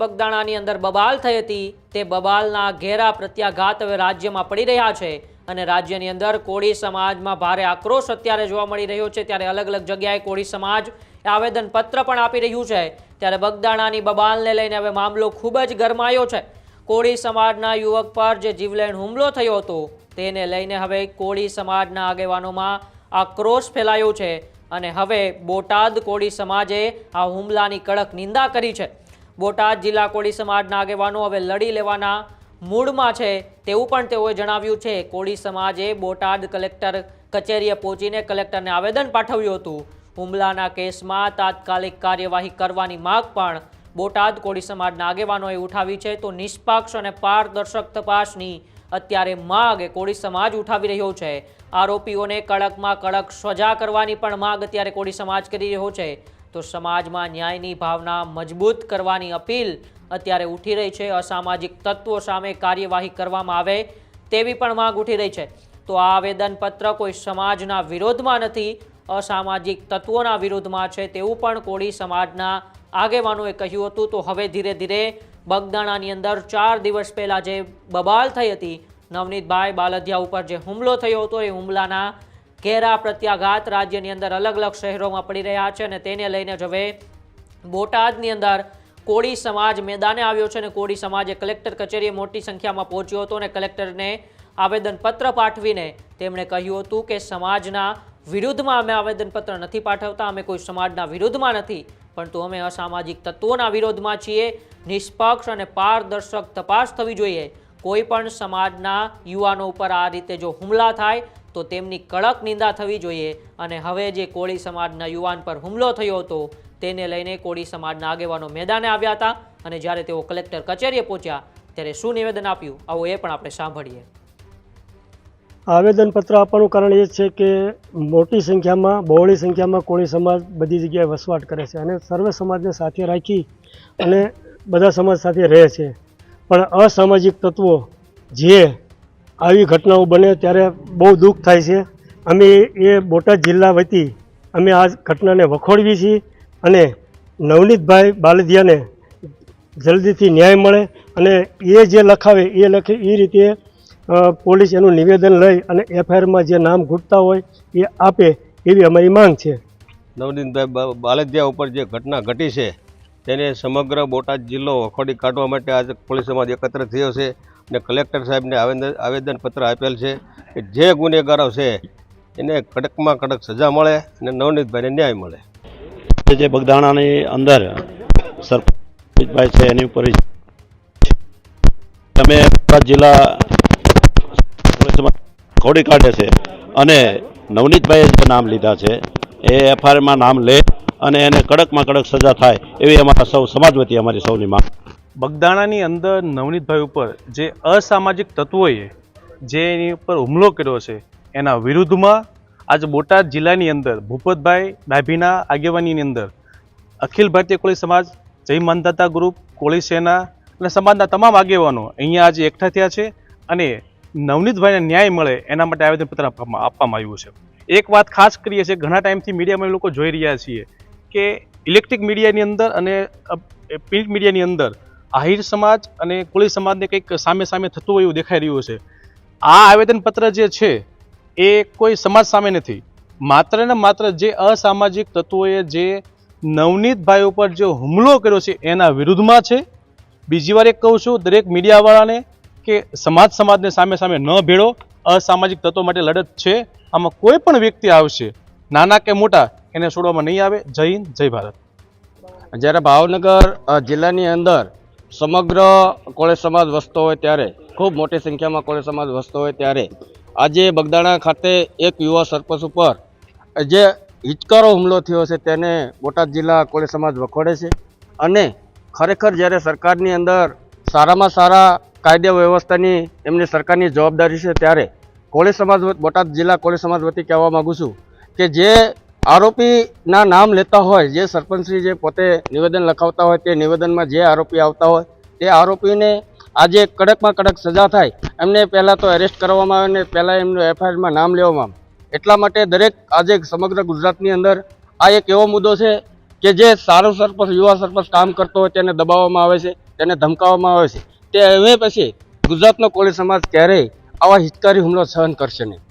બગદાણાની અંદર બબાલ થઈ હતી. તે બબાલના ઘેરા પ્રત્યાઘાત હવે રાજ્યમાં પડી રહ્યા છે અને રાજ્યની અંદર કોળી સમાજમાં ભારે આક્રોશ અત્યારે જોવા મળી રહ્યો છે. ત્યારે અલગ અલગ જગ્યાએ કોળી સમાજ આવેદનપત્ર પણ આપી રહ્યું છે. ત્યારે બગદાણાની બબાલને લઈને હવે મામલો ખૂબ જ ગરમાયો છે. કોળી સમાજના યુવક પર જે જીવલેણ હુમલો થયો હતો, તેને લઈને હવે કોળી સમાજના આગેવાનોમાં આક્રોશ ફેલાયો છે. અને હવે બોટાદ કોળી સમાજે આ હુમલાની કડક નિંદા કરી છે. બોટાદ જિલ્લા કોળી સમાજના આગેવાનો હવે લડી લેવાના મૂડમાં છે તેવું પણ તેઓએ જણાવ્યું છે. કોળી સમાજે બોટાદ કલેક્ટર કચેરીએ પહોંચીને કલેક્ટરને આવેદન પાઠવ્યું હતું. હુમલાના કેસમાં તાત્કાલિક કાર્યવાહી કરવાની માગ પણ બોટાદ કોળી સમાજના આગેવાનોએ ઉઠાવી છે. તો નિષ્પક્ષ અને પારદર્શક તપાસની અત્યારે માગ કોળી સમાજ ઉઠાવી રહ્યો છે. આરોપીઓને કડકમાં કડક સજા કરવાની પણ માગ અત્યારે કોળી સમાજ કરી રહ્યો છે. તો સમાજમાં ન્યાયની ભાવના મજબૂત કરવાની અપીલ અત્યારે ઉઠી રહી છે. અસામાજિક તત્વો સામે કાર્યવાહી કરવામાં આવે તેવી પણ માંગ ઉઠી રહી છે. તો આ આવેદનપત્ર કોઈ સમાજના વિરોધમાં નથી, અસામાજિક તત્વોના વિરોધમાં છે તેવું પણ કોળી સમાજના આગેવાનોએ કહ્યું હતું. તો હવે ધીરે ધીરે બગદાણાની અંદર ચાર દિવસ પહેલાં જે બબાલ થઈ હતી, નવનીતભાઈ બાલધિયા ઉપર જે હુમલો થયો હતો, એ હુમલાના ઘેરા પ્રત્યાઘાત રાજ્યની અંદર અલગ અલગ શહેરોમાં પડી રહ્યા છે અને તેને લઈને જ હવે બોટાદની અંદર કોળી સમાજ મેદાને આવ્યો છે અને કોળી સમાજે કલેક્ટર કચેરીએ મોટી સંખ્યામાં પહોંચ્યો હતો અને કલેક્ટરને આવેદનપત્ર પાઠવીને તેમણે કહ્યું હતું કે સમાજના વિરુદ્ધમાં અમે આવેદનપત્ર નથી પાઠવતા, અમે કોઈ સમાજના વિરુદ્ધમાં નથી, પરંતુ અમે અસામાજિક તત્વોના વિરોધમાં છીએ, નિષ્પક્ષ અને પારદર્શક તપાસ થવી જોઈએ. કોઈ પણ સમાજના યુવાનો ઉપર આ રીતે જો હુમલા થાય તો તેમની કડક નિંદા થવી જોઈએ અને હવે જે કોળી સમાજના યુવાન પર હુમલો થયો હતો, તેને લઈને કોળી સમાજના આગેવાનો મેદાને આવ્યા હતા અને જ્યારે તેઓ કલેક્ટર કચેરીએ પહોંચ્યા, ત્યારે શું નિવેદન આપ્યું? આવું એ પણ આપણે સાંભળીએ. આવેદનપત્ર આપવાનું કારણ એ છે કે મોટી સંખ્યામાં, બહોળી સંખ્યામાં કોળી સમાજ બધી જગ્યાએ વસવાટ કરે છે અને સર્વે સમાજને સાથે રાખી અને બધા સમાજ સાથે રહે છે. પણ અસામાજિક તત્વો જે આવી ઘટનાઓ બને ત્યારે બહુ દુઃખ થાય છે. અમે એ બોટાદ જિલ્લા વતી અમે આ ઘટનાને વખોડવી છીએ અને નવનીતભાઈ બાલદિયાને જલ્દીથી ન્યાય મળે અને એ જે લખાવે એ લખે એ રીતે પોલીસ એનું નિવેદન લઈ અને એફઆઈઆરમાં જે નામ ઘૂંટતા હોય એ આપે એવી અમારી માંગ છે. નવનીતભાઈ બાલદિયા ઉપર જે ઘટના ઘટી છે તેને સમગ્ર બોટાદ જિલ્લો વખોડી કાઢવા માટે આજે પોલીસ સમાજ એકત્ર થયો છે. અને કલેક્ટર સાહેબને આવેદન આવેદનપત્ર આપેલ છે કે જે ગુનેગારો છે, એને કડકમાં કડક સજા મળે અને નવનીતભાઈને ન્યાય મળે. જે બગદાણાની અંદર સરપંચભાઈ છે, એની ઉપર તમે જિલ્લા ખોડી કાઢે છે અને નવનીતભાઈએ જે નામ લીધા છે, એ એફઆઈઆરમાં નામ લે અને એને કડકમાં કડક સજા થાય એવી અમારા સૌ સમાજ વતી અમારી સૌની માંગ બગદાણાની અંદર નવનીતભાઈ ઉપર જે અસામાજિક તત્વોએ જે એની ઉપર હુમલો કર્યો છે, એના વિરુદ્ધમાં આજે બોટાદ જિલ્લાની અંદર ભૂપતભાઈ ડાભીના આગેવાનીની અંદર અખિલ ભારતીય કોળી સમાજ, જય માનદાતા ગ્રુપ, કોળી સેના અને સમાજના તમામ આગેવાનો અહીંયા આજે એકઠા થયા છે અને નવનીતભાઈને ન્યાય મળે એના માટે આવેદનપત્ર આપવામાં આપવામાં આવ્યું છે. એક વાત ખાસ કરીએ છીએ, ઘણા ટાઈમથી મીડિયામાં લોકો જોઈ રહ્યા છીએ કે ઇલેક્ટ્રિક મીડિયાની અંદર અને પ્રિન્ટ મીડિયાની અંદર આહિર સમાજ અને કોળી સમાજને કંઈક સામે સામે થતું હોય એવું દેખાઈ રહ્યું છે. આ આવેદનપત્ર જે છે, એ કોઈ સમાજ સામે નથી. માત્ર ને માત્ર જે અસામાજિક તત્વોએ જે નવનીતભાઈ ઉપર જે હુમલો કર્યો છે, એના વિરુદ્ધમાં છે. બીજી વાર એક કહું છું, દરેક મીડિયાવાળાને કે સમાજ સમાજને સામે સામે ન ભેળો. અસામાજિક તત્વો માટે લડત છે. આમાં કોઈ પણ વ્યક્તિ આવશે, નાના કે મોટા, એને છોડવામાં નહીં આવે. જય હિન્દ, જય ભારત. જ્યારે ભાવનગર જિલ્લાની અંદર સમગ્ર કોળે સમાજ વસતો હોય ત્યારે, ખૂબ મોટી સંખ્યામાં કોળે સમાજ વસતો હોય ત્યારે, આજે બગદાણા ખાતે એક યુવા સરપંચ ઉપર જે હિચકારો હુમલો થયો છે તેને બોટાદ જિલ્લા કોળી સમાજ વખોડે છે અને ખરેખર જ્યારે સરકારની અંદર સારામાં સારા કાયદા વ્યવસ્થાની એમની સરકારની જવાબદારી છે ત્યારે કોળી સમાજ બોટાદ જિલ્લા કોળી સમાજ વતી કહેવા માગું છું કે જે આરોપીના નામ લેતા હોય, જે સરપંચશ્રી જે પોતે નિવેદન લખાવતા હોય, તે નિવેદનમાં જે આરોપી આવતા હોય, તે આરોપીને આજે કડકમાં કડક સજા થાય, એમને પહેલાં તો એરેસ્ટ કરવામાં આવે ને પહેલાં એમનું એફઆઈઆરમાં નામ લેવામાં આવે. એટલા માટે દરેક આજે સમગ્ર ગુજરાતની અંદર આ એક એવો મુદ્દો છે કે જે સારો સરપંચ, યુવા સરપંચ કામ કરતો હોય, તેને દબાવવામાં આવે છે, તેને ધમકાવવામાં આવે છે. તે હવે પછી ગુજરાતનો કોળી સમાજ ક્યારેય આવા હિતકારી હુમલો સહન કરશે નહીં.